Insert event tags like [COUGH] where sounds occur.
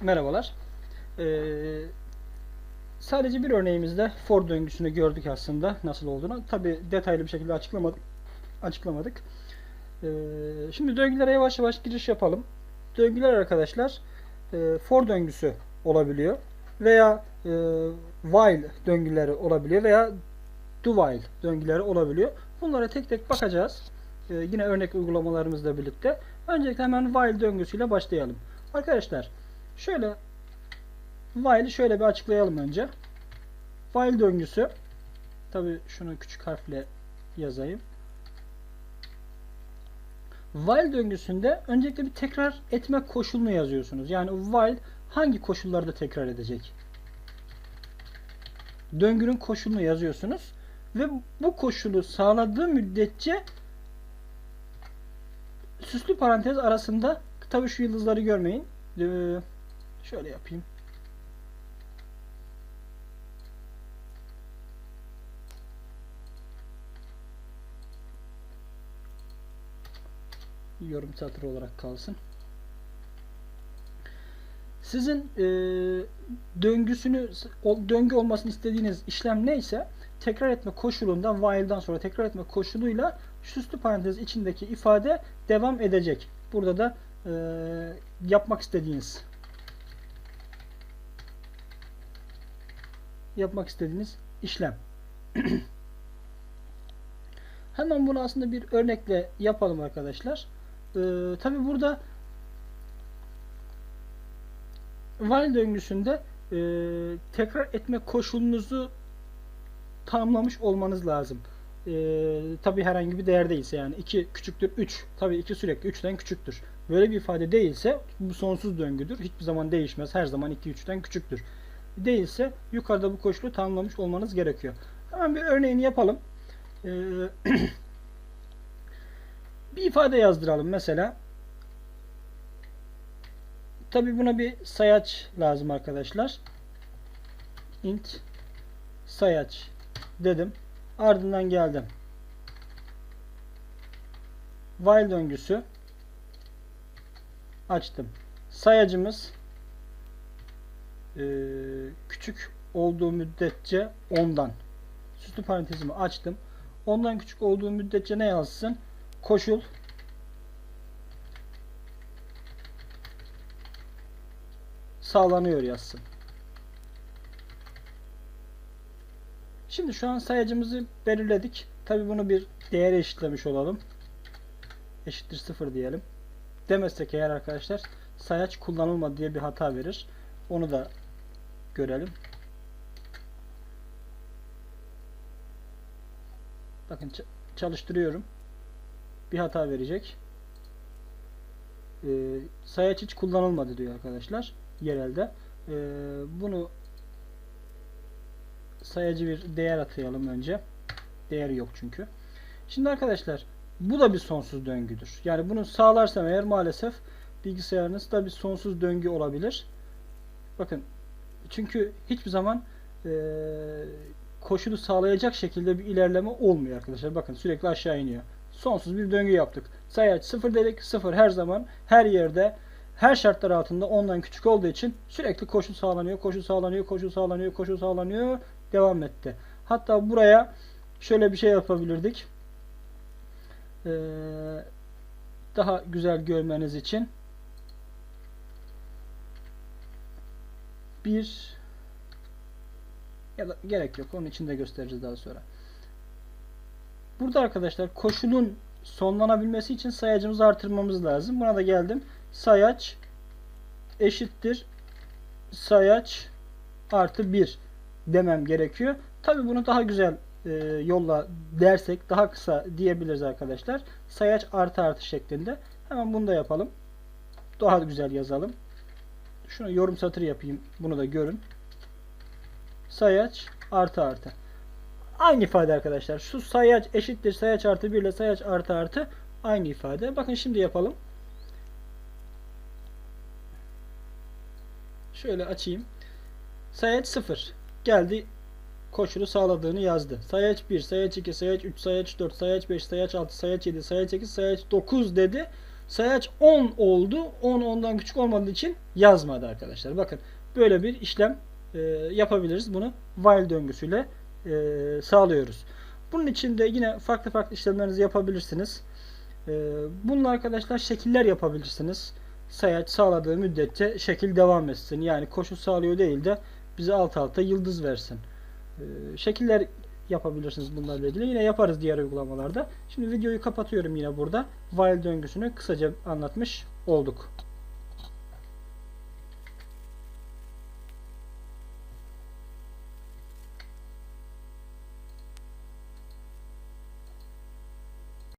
Merhabalar. Ee, sadece bir örneğimizde for döngüsünü gördük aslında nasıl olduğunu. Tabi detaylı bir şekilde açıklamadık. açıklamadık. Ee, şimdi döngülere yavaş yavaş giriş yapalım. Döngüler arkadaşlar e, for döngüsü olabiliyor veya e, while döngüleri olabiliyor veya do while döngüleri olabiliyor. Bunlara tek tek bakacağız. Ee, yine örnek uygulamalarımızla birlikte. Öncelikle hemen while döngüsüyle başlayalım. Arkadaşlar şöyle while'i şöyle bir açıklayalım önce. While döngüsü tabi şunu küçük harfle yazayım. While döngüsünde öncelikle bir tekrar etme koşulunu yazıyorsunuz. Yani while hangi koşullarda tekrar edecek? Döngünün koşulunu yazıyorsunuz ve bu koşulu sağladığı müddetçe süslü parantez arasında tabi şu yıldızları görmeyin. Şöyle yapayım. Yorum satırı olarak kalsın. Sizin e, döngüsünü döngü olmasını istediğiniz işlem neyse tekrar etme koşulunda while'dan sonra tekrar etme koşuluyla süslü parantez içindeki ifade devam edecek. Burada da e, yapmak istediğiniz yapmak istediğiniz işlem. [CLEARS THROAT] Hemen bunu aslında bir örnekle yapalım arkadaşlar. Ee, Tabi burada while döngüsünde e, tekrar etme koşulunuzu tanımlamış olmanız lazım. E, tabi herhangi bir değer değilse yani 2 küçüktür 3. Tabi 2 sürekli 3'ten küçüktür. Böyle bir ifade değilse bu sonsuz döngüdür. Hiçbir zaman değişmez. Her zaman 2 3'ten küçüktür. Değilse yukarıda bu koşulu tanımlamış olmanız gerekiyor. Hemen bir örneğini yapalım. Ee, [CLEARS THROAT] bir ifade yazdıralım mesela. Tabi buna bir sayaç lazım arkadaşlar. int sayaç dedim. Ardından geldim. While döngüsü açtım. Sayacımız e, küçük olduğu müddetçe ondan. Süslü parantezimi açtım. Ondan küçük olduğu müddetçe ne yazsın? Koşul sağlanıyor yazsın. Şimdi şu an sayacımızı belirledik. Tabi bunu bir değere eşitlemiş olalım. Eşittir 0 diyelim. Demezsek eğer arkadaşlar sayaç kullanılmadı diye bir hata verir. Onu da görelim. Bakın çalıştırıyorum. Bir hata verecek. Ee, sayaç hiç kullanılmadı diyor arkadaşlar. Yerelde. Ee, bunu sayacı bir değer atayalım önce. Değeri yok çünkü. Şimdi arkadaşlar bu da bir sonsuz döngüdür. Yani bunu sağlarsam eğer maalesef bilgisayarınızda bir sonsuz döngü olabilir. Bakın çünkü hiçbir zaman e, koşulu sağlayacak şekilde bir ilerleme olmuyor arkadaşlar. Bakın sürekli aşağı iniyor. Sonsuz bir döngü yaptık. Sayaç 0 dedik. 0 her zaman her yerde her şartlar altında ondan küçük olduğu için sürekli koşu sağlanıyor, koşu sağlanıyor, koşu sağlanıyor, koşu sağlanıyor. Devam etti. Hatta buraya şöyle bir şey yapabilirdik. Ee, daha güzel görmeniz için bir ya da gerek yok. Onun için de göstereceğiz daha sonra. Burada arkadaşlar koşulun sonlanabilmesi için sayacımızı artırmamız lazım. Buna da geldim. Sayaç eşittir sayaç artı 1 demem gerekiyor. Tabi bunu daha güzel e, yolla dersek daha kısa diyebiliriz arkadaşlar. Sayaç artı artı şeklinde. Hemen bunu da yapalım. Daha güzel yazalım. Şunu yorum satırı yapayım. Bunu da görün. Sayaç artı artı. Aynı ifade arkadaşlar. Şu sayaç eşittir sayaç artı 1 ile sayaç artı artı aynı ifade. Bakın şimdi yapalım. Şöyle açayım. Sayaç 0. Geldi koşulu sağladığını yazdı. Sayaç 1, sayaç 2, sayaç 3, sayaç 4, sayaç 5, sayaç 6, sayaç 7, sayaç 8, sayaç 9 dedi. Sayaç 10 oldu. 10 ondan küçük olmadığı için yazmadı arkadaşlar. Bakın böyle bir işlem e, yapabiliriz. Bunu while döngüsüyle e, sağlıyoruz. Bunun için de yine farklı farklı işlemlerinizi yapabilirsiniz. E, bununla arkadaşlar şekiller yapabilirsiniz. Sayaç sağladığı müddetçe şekil devam etsin. Yani koşu sağlıyor değil de bize alt alta yıldız versin. E, şekiller yapabilirsiniz bunlarla ilgili. Yine yaparız diğer uygulamalarda. Şimdi videoyu kapatıyorum yine burada. While döngüsünü kısaca anlatmış olduk.